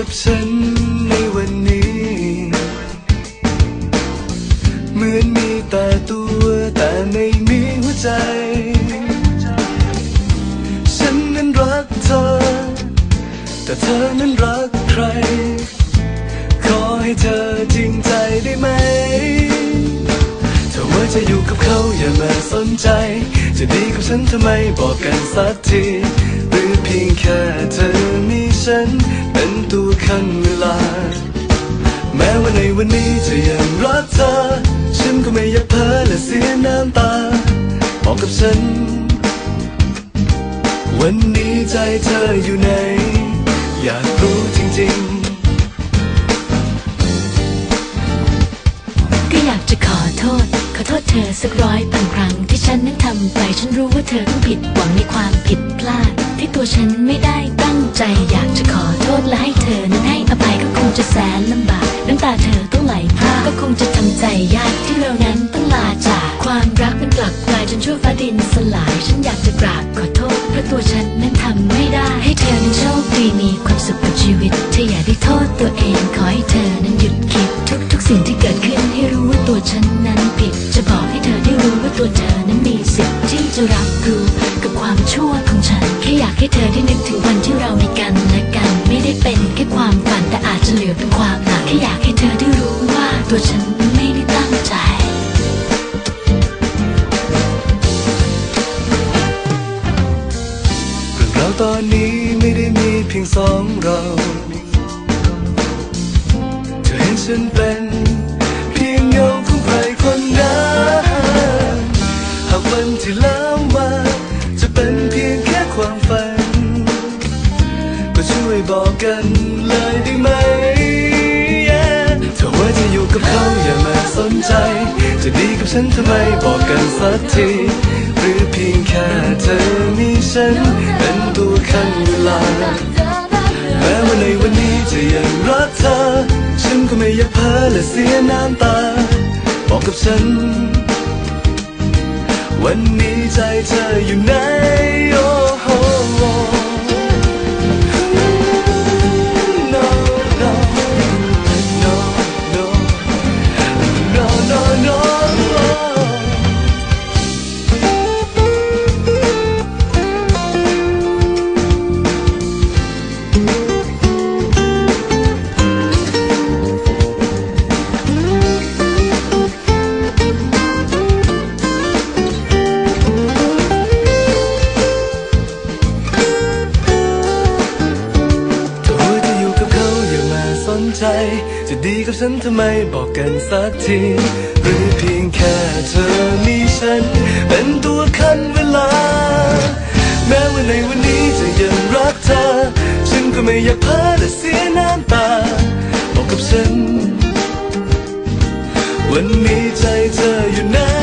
กับฉันในวันนี้ เหมือนมีแต่ตัวแต่ไม่มีหัวใจ ฉันนั้นรักเธอ แต่เธอนั้นรักใคร ขอให้เธอจริงใจได้ไหมถ้าว่าจะอยู่กับเขาอย่ามาสนใจ จะดีกับฉันทำไมบอกกันสักที หรือเพียงแค่เธอมีฉัน เป็นตัวคันเวลา แม้ว่าในวันนี้จะยังรักเธอ ฉันก็ไม่อยากเพ้อและเสียน้ำตา บอกกับฉัน วันนี้ใจเธออยู่ไหน อยากรู้จริงๆ ก็อยากจะขอโทษ ขอโทษเธอสักร้อยพันครั้งที่ฉันนั้นทำไป ฉันรู้ว่าเธอต้องผิดหวังในความผิดพลาด ที่ตัวฉันไม่ได้ ใจอยากจะขอโทษและให้เธอนั้นให้อภัยก็คงจะแสนลำบากน้ำตาเธอต้องไหลพรากก็คงจะทำใจยากที่เรานั้นต้องลาจากความรักมันกลับกลายจนชั่วฟ้าดินสลาย ฉันอยากจะกราบขอโทษเพราะตัวฉันนั้นทำไม่ได้ ให้เธอนั้นโชคดีมีความสุขกับชีวิตเธออย่าได้โทษตัวเองขอให้เธอนั้นหยุดคิด ทุกทุกๆสิ่งที่เกิดขึ้นให้รู้ว่าตัวฉันนั้นผิด จะบอกให้เธอได้รู้ว่าตัวเธอนั้นมีสิทธิ์ที่จะรับรู้กับความชั่ว อยากให้เธอได้นึกถึงวันที่เรามีกันและกัน ไม่ได้เป็นแค่ความฝันแต่อาจจะเหลือเป็นความหนักแค่อยากให้เธอได้รู้ว่าตัวฉันไม่ได้ตั้งใจเราตอนนี้ไม่ได้มีเพียงสองเรา เธอเห็นฉันเป็น บอกกันเลยได้ไหม Yeah ถ้าว่าจะอยู่กับเขาอย่ามาสนใจ จะดีกับฉันทำไมบอกกันสักทีหรือเพียงแค่เธอมีฉันเป็นตัวคันเวลาแม้ว่าในวันนี้จะยังรักเธอ ฉันก็ไม่อยากเพ้อและเสียน้ำตา บอกกับฉัน วันนี้ใจเธออยู่ไหนโอ้ จะดีกับฉันทำไมบอกกันสักที หรือเพียงแค่เธอมีฉัน เป็นตัวคันเวลา แม้ว่าในวันนี้จะยังรักเธอ ฉันก็ไม่อยากเพ้อและเสียน้ำตา บอกกับฉัน วันนี้ใจเธออยู่ไหน